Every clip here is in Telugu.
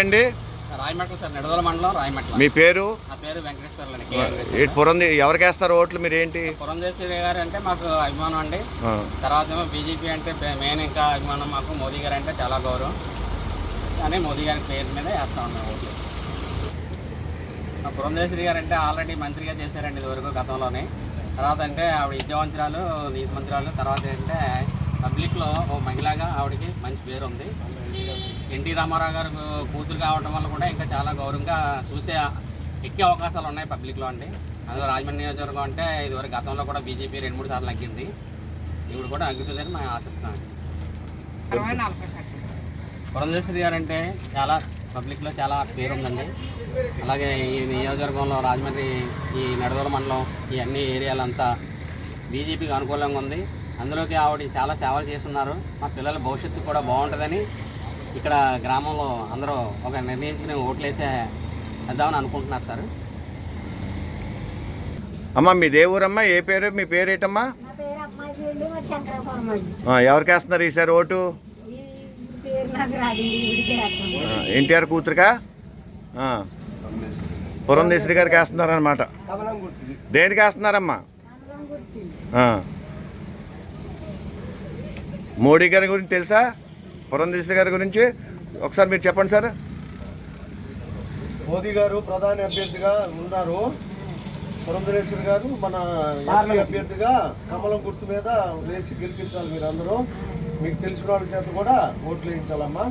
అండి రాయమట్ల సార్ నిడదల మండలం రాయమట్ల. మీ పేరు? ఏంటి పురంది ఎవరికి వేస్తారు ఓట్లు మీరు ఏంటి పురంధేశ్వరి గారు అంటే మాకు అభిమానం అండి. తర్వాత ఏమో బీజేపీ అంటే మెయిన్ ఇంకా అభిమానం మాకు మోదీ గారు అంటే చాలా గౌరవం. కానీ మోదీ గారి పేరు మీద వేస్తా ఉన్నాం ఓట్లు. పురంధేశ్వరి గారు అంటే ఆల్రెడీ మంత్రిగా చేశారండి ఇదివరకు గతంలోనే. తర్వాత అంటే ఆవిడ విద్యావంతురాలు నీతి మంత్రాలు తర్వాత ఏంటంటే పబ్లిక్లో ఓ మహిళగా ఆవిడకి మంచి పేరు ఉంది. ఎన్టీ రామారావు గారు కూతురు కావడం వల్ల కూడా ఇంకా చాలా గౌరవంగా చూసే ఎక్కే అవకాశాలు ఉన్నాయి పబ్లిక్లో అండి. అందులో రాజమండ్రి నియోజకవర్గం అంటే ఇదివరకు గతంలో కూడా బీజేపీ రెండు మూడు సార్లు అగ్గింది ఇప్పుడు కూడా అగ్గుతుందని మేము ఆశిస్తున్నాం. పురంధేశ్వరి గారు అంటే చాలా పబ్లిక్లో చాలా పేరు ఉందండి. అలాగే ఈ నియోజకవర్గంలో రాజమండ్రి ఈ నడదోల మండలం ఈ అన్ని ఏరియాలంతా బీజేపీకి అనుకూలంగా ఉంది. అందులోకి ఆవిడ చాలా సేవలు చేస్తున్నారు. మా పిల్లల భవిష్యత్తు కూడా బాగుంటుందని ఇక్కడ గ్రామంలో అందరూ ఒక నిర్ణయించుకుని ఓట్లేసే వేద్దామని అనుకుంటున్నారు సార్. అమ్మా మీ దేవురమ్మా ఏ పేరు మీ పేరు ఏంటమ్మా ఎవరికి వేస్తున్నారు ఈసారి ఓటు? ఎన్టీఆర్ కూతురుగా ఆ, పురంధేశ్వరి గారికి వేస్తున్నారనమాట దేనికి వేస్తున్నారమ్మా. మోడీ గారి గురించి తెలుసా? పురంధేశ్వరి గారి గురించి? ఒకసారి మీరు చెప్పండి సార్. మోదీ గారు ప్రధాని అభ్యర్థిగా ఉన్నారు. పురంధరేశ్వరి గారు మన ఎంపీ అభ్యర్థిగా కమలం గుర్తు మీద వేసి గెలిపించాలి మీరు అందరూ మీకు తెలిసిన వాళ్ళ చేత కూడా ఓట్లు వేయించాలమ్మా.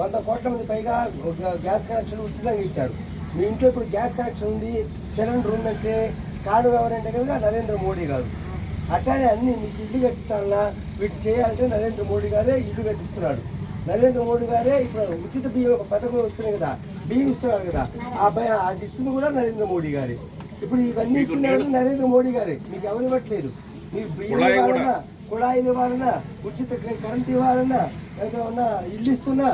వంద కోట్ల మంది పైగా ఒక గ్యాస్ కనెక్షన్ ఉచితంగా ఇచ్చారు. మీ ఇంట్లో ఇప్పుడు గ్యాస్ కనెక్షన్ ఉంది సిలిండర్ ఉందంటే కారణం ఎవరంటే కనుక నరేంద్ర మోడీ గారు. అట్లానే అన్ని మీకు ఇల్లు కట్టిస్తానన్నా వీటి చేయాలంటే నరేంద్ర మోడీ గారే ఇల్లు కట్టిస్తున్నాడు. నరేంద్ర మోడీ గారే ఇప్పుడు ఉచిత బియ్యం పథకం వస్తున్నాయి కదా బియ్యం ఇస్తున్నారు కదా ఆ భయ అది ఇస్తుంది కూడా నరేంద్ర మోడీ గారే. ఇప్పుడు ఇవన్నీ ఇస్తున్నారు నరేంద్ర మోడీ గారే. మీకు ఎవరు ఇవ్వట్లేదు? మీకు బియ్యం ఇవ్వాలన్నా కుళాయిలు ఇవ్వాలన్నా ఉచిత కరెంట్ ఇవ్వాలన్నా ఏమన్నా ఇల్లు ఇస్తున్నా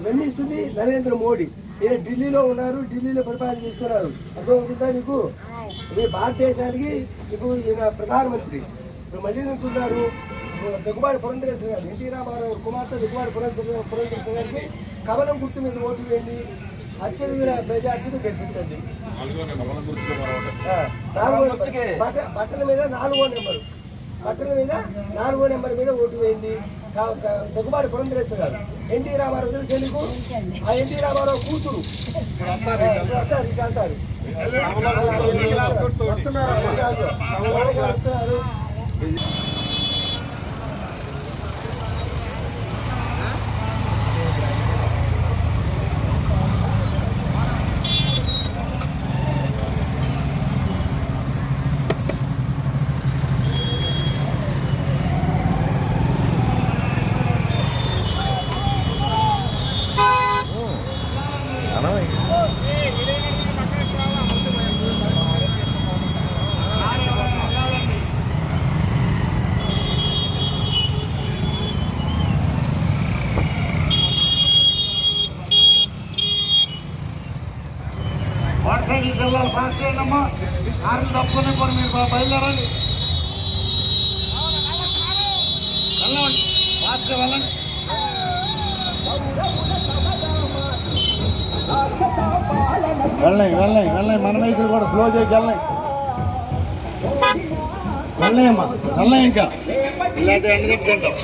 ఇవన్నీ ఇస్తుంది నరేంద్ర మోడీ. ఈయన ఢిల్లీలో ఉన్నారు ఢిల్లీలో పరిపాలన చేస్తున్నారు. అర్థమవుతుందా నీకు? ఇది భారతదేశానికి ఇప్పుడు ఈయన ప్రధానమంత్రి. ఇప్పుడు మళ్ళీ నుంచి ఉన్నారు దగ్గుబాటి పురంధరేశ్వర గారు ఎన్టీ రామారావు కుమార్తె దగ్గుబాటి పురంధరేశ్వర పురంధరేశ్వర గారికి కమలం గుర్తు మీద ఓటు వేయండి. అత్యధిక మెజార్టీతో గెలిపించండి. నాలుగో బట్టల మీద నాలుగో నెంబరు. బట్టల మీద నాలుగో నెంబర్ మీద ఓటు వేయండి. దగ్గుబాటి పురంధరేశ్వర గారు. ఎన్టీ రామారావు తెలుసు నీకు ఆ ఎన్టీ రామారావు కూతురు. అంటారు వస్తున్నారు వాట్సాప్ జిల్లాలు పాస్ చేయండి అమ్మా కార్లు తప్పుకునే పని మీరు బా- బయలుదేరండి. వెళ్ళండి. ఫాస్ట్గా వెళ్ళండి. వెళ్ళండి వెళ్ళండి వెళ్ళండి. మన వైపులు కూడా స్లో చేసి వెళ్ళండి. అమ్మా వెళ్ళండి ఇంకా. ఇలాంటి ఎండ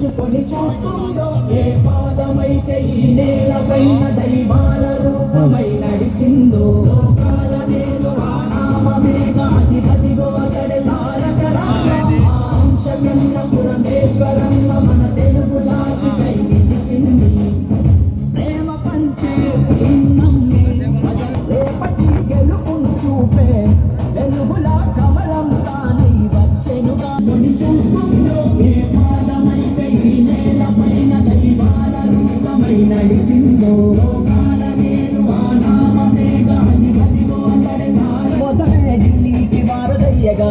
ముడుచుకొని చూస్తుందో ఏ పాదమైతే ఈ నేలపైన దైవాల రూపమై నడిచిందో లోకాల నేను ఆ నామమే కాది నీటి పైన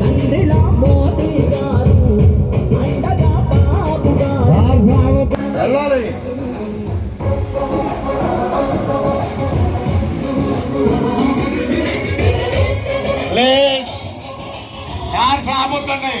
తండ్రిలా మోదీ గారు అండగా బాబు గారు వెళ్ళాలి కార్ సాగుతుంది